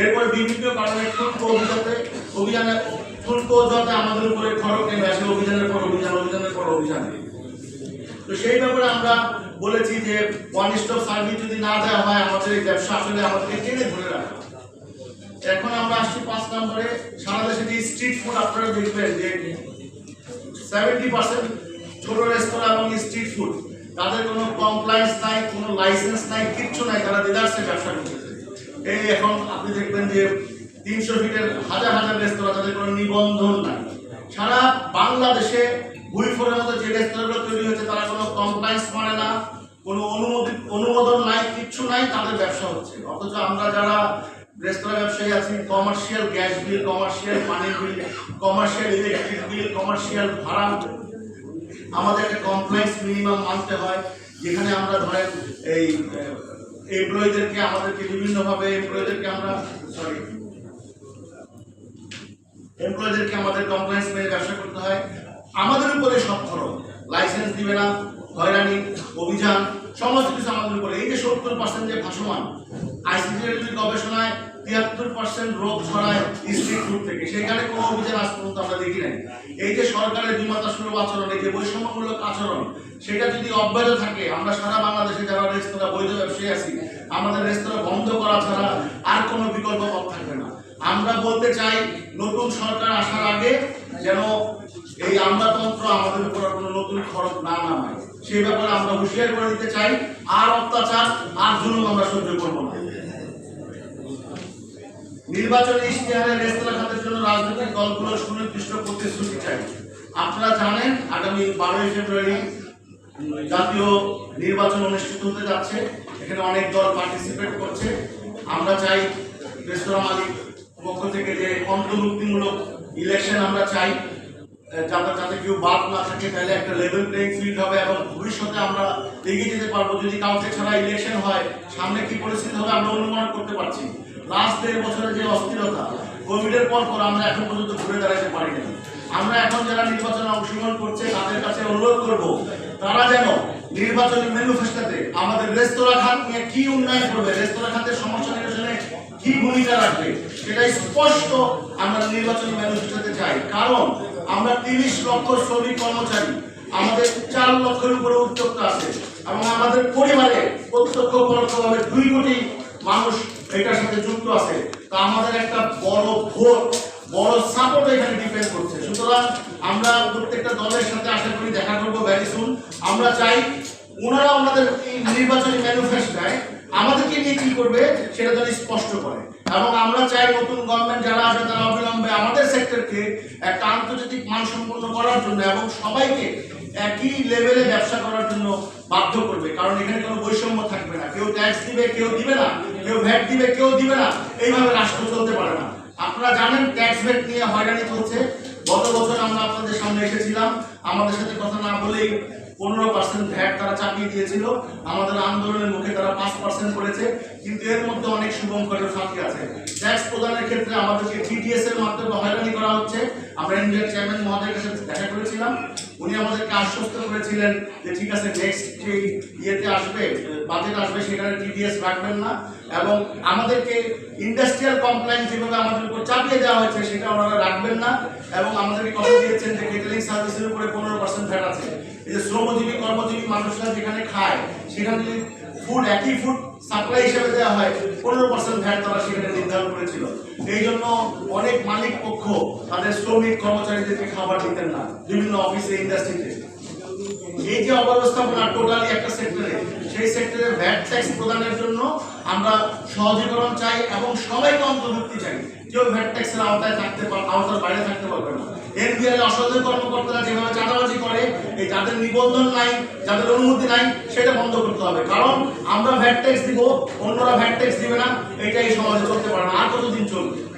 এরপরে বিভিন্ন কারণে অভিযানে অভিযানে আমাদের উপরে নেমে আসে অভিযানের পর অভিযান, অভিযানের পর অভিযান। তো সেই ব্যাপারে আমরা বলেছি যে ওয়ান স্টপ সার্ভিস যদি না দেওয়া হয়, আমাদের এই ব্যবসা আসলে আমাদেরকে টেনে ধরে এখন আমরা আসছি পাঁচ নম্বরে। সারা দেশে যে স্ট্রিট ফুড আপনারা দেখবেন যে সেভেন্টি পার্সেন্ট ছোট রেস্তোরাঁ এবং স্ট্রিট ফুড তাদের কোনো কমপ্লায়েন্স নাই, কোনো লাইসেন্স নাই, কিচ্ছু নাই, তারা দিদার্সে ব্যবসা করতেছে। এই এখন আপনি দেখবেন যে তিনশো ফিটের হাজার হাজার রেস্তোরাঁ তাদের কোনো নিবন্ধন নাই। সারা বাংলাদেশে ভুইফোরের মতো যে রেস্তোরাঁগুলো তৈরি হয়েছে, তারা কোনো কমপ্লায়েন্স মানে না, কোনো অনুমোদিত অনুমোদন নাই, কিচ্ছু নাই, তাদের ব্যবসা হচ্ছে। অথচ আমরা যারা রেস্তোরাঁ ব্যবসায়ী আছি কমার্শিয়াল গ্যাস বিল কমার্শিয়াল পানি bill commercial electric bill commercial ভাড়া আমাদের একটা কমপ্লেক্স মিনিমাম মানতে হয়, যেখানে আমরা ধরেন এই এমপ্লয়ীদেরকে আমাদেরকে বিভিন্নভাবে এমপ্লয়ীদেরকে আমরা সরি এমপ্লয়ীদেরকে আমাদের কমপ্লেন্স মেনে ব্যবসা করতে হয়। আমাদের উপরে সব খরচ লাইসেন্স দিবে না, হয়রানি, অভিযান, সমস্ত কিছু আমাদের উপরে। এই যে সত্তর পার্সেন্ট যে ভাসমান আইসিটি গবেষণায় তিয়াত্তর পার্সেন্ট রোগ ছড়ায় স্ট্রিট ফুড থেকে, সেখানে কোনো অভিযান আজ পর্যন্ত আমরা দেখি নাই। এই যে সরকারের বিমাতা সুলভ আচরণ, এই যে বৈষম্যমূলক আচরণ, সেটা যদি অব্যাহত থাকে, আমরা সারা বাংলাদেশে যারা ব্যবসায়ী আছি। আমাদের রেস্তোরাঁ বন্ধ করা ছাড়া আর কোনো বিকল্প পথ থাকবে না। আমরা বলতে চাই, নতুন সরকার আসার আগে যেন এই আমলাতন্ত্র আমাদের উপর কোনো নতুন খরচ না নামায়। সেই ব্যাপারে আমরা হুঁশিয়ার করে দিতে চাই, আর অত্যাচার, আর জুলুম আমরা সহ্য করব না। নির্বাচনী ইশতেহারে রেস্তোরাঁ খাতের জন্য রাজনৈতিক দলগুলোর সুনির্দিষ্ট প্রতিশ্রুতি চাই। আপনারা জানেন, আগামী বারোই ফেব্রুয়ারি জাতীয় নির্বাচন অনুষ্ঠিত হতে যাচ্ছে। এখানে অনেক দল পার্টিসিপেট করছে। আমরা চাই রেস্তোরাঁ মালিক পক্ষ থেকে যে অন্তর্ভুক্তিমূলক ইলেকশন আমরা চাই যাতে যাতে কেউ বাদ না থাকে, তাহলে একটা লেভেল প্লেইং ফিল্ড হবে এবং ভবিষ্যতে আমরা এগিয়ে যেতে পারব। যদি কাউকে ছাড়া ইলেকশন হয়, সামনে কি পরিস্থিতি হবে আমরা অনুমান করতে পারছি। লাস্ট দেড় বছরের যে অস্থিরতা কোভিডের পর পর আমরা এখন পর্যন্ত ঘুরে দাঁড়াতে পারি না আমরা এখন যারা নির্বাচনে অংশগ্রহণ করছে, তাদের কাছে অনুরোধ করব, তারা যেন নির্বাচনী ম্যানিফেস্টোতে আমাদের রেস্তোরাঁ খাত নিয়ে কি উন্নয়ন করবে? রেস্তোরাঁ খাতের সমস্যা নিরসনে কি ভূমিকা রাখবে? সেটা স্পষ্ট আমরা নির্বাচনী ম্যানিফেস্টোতে চাই। কারণ আমরা তিরিশ লক্ষ শ্রমিক কর্মচারী, আমাদের চার লক্ষের উপরে উদ্যোক্তা আছে এবং আমাদের পরিবারে প্রত্যক্ষ পরোক্ষভাবে দুই কোটি মানুষ এটার সাথে যুক্ত আছে। তা আমাদের একটা বড় ভোট, বড় সাপোর্ট এখানে ডিপেন্ড করছে। সুতরাং আমরা প্রত্যেকটা দলের সাথে আশা করি দেখা করব ভ্যারি আমরা চাই ওনারা আমাদের এই নির্বাচনী ম্যানিফেস্টোয় আমাদেরকে নিয়ে কি করবে সেটা যেন স্পষ্ট করে। এবং আমরা চাই নতুন গভর্নমেন্ট যারা আসবে তারা অবিলম্বে আমাদের সেক্টরকে একটা আন্তর্জাতিক মানসম্পন্ন করার জন্য এবং সবাইকে একই লেভেলে ব্যবসা করার জন্য বাধ্য করবে। কারণ এখানে কোনো বৈষম্য থাকবে না। কেউ ট্যাক্স দিবে, কেউ দিবে না। কেউ ভ্যাট দিবে, কেউ দিবে না। এইভাবে রাষ্ট্র চলতে পারে না। আপনারা জানেন ট্যাক্স ভ্যাট নিয়ে হয়রানি চলছে। গত বছর আমরা আপনাদের সামনে এসেছিলাম। আমাদের সাথে কথা না বলেই পনেরো পার্সেন্ট ভ্যাট তারা চাপিয়ে দিয়েছিল। আমাদের আন্দোলনের মুখে তারা পাঁচ পার্সেন্ট করেছে। কিন্তু এর মধ্যে অনেক শুভঙ্করের সাথী আছে। ট্যাক্স প্রদানের ক্ষেত্রে আমাদেরকে টিডিএস এর মাধ্যমে হয়রানি করা হচ্ছে। আমরা ইন্ডিয়ার চেয়ারম্যান মহোদয়ের কাছে দেখা করেছিলাম। উনি আমাদেরকে আশ্বস্ত করেছিলেন যে, ঠিক আছে নেক্সট যে ইয়েতে আসবে বাজেট আসবে, সেখানে টিডিএস রাখবেন না। এবং আমাদেরকে ইন্ডাস্ট্রিয়াল কমপ্লায়েন্স যেভাবে আমাদের উপর চাপিয়ে দেওয়া হয়েছে, সেটা ওনারা রাখবেন না। এবং আমাদেরকে কথা দিয়েছেন যে কেটারিং সার্ভিসের উপরে পনেরো পার্সেন্ট ভ্যাট আছে। এই যে শ্রমজীবী, কর্মজীবী মানুষরা যেখানে খায়, সেখানে ফুড একই ফুড সাপ্লাই হিসেবে দেওয়া হয়, পনেরো পার্সেন্ট ভ্যাট তারা সেখানে নির্ধারণ করেছিল। এই জন্য অনেক মালিক পক্ষ তাদের শ্রমিক কর্মচারীদেরকে খাবার দিতেন না, বিভিন্ন অফিসে ইন্ডাস্ট্রিতে এই যে অব্যবস্থাপনা টোটালি একটা সেক্টরে সেই সেক্টরে ভ্যাট ট্যাক্স প্রদানের জন্য আমরা সহজীকরণ চাই এবং সবাইকে অন্তর্ভুক্তি চাই। কেউ ভ্যাট ট্যাক্সের আওতায় থাকতে পারে আওতার বাইরে থাকতে পারবে না। এনবিআর অসহযোগ কর্মকর্তারা যেভাবে চাঁদাবাজি করে, এই যাদের নিবন্ধন নাই, যাদের অনুমতি নাই, সেটা বন্ধ করতে হবে। কারণ আমরা ভ্যাট ট্যাক্স দিব, অন্যরা ভ্যাট ট্যাক্স দিবে না, এটাই সমাজে চলতে পারে না। আর কতদিন চলবে?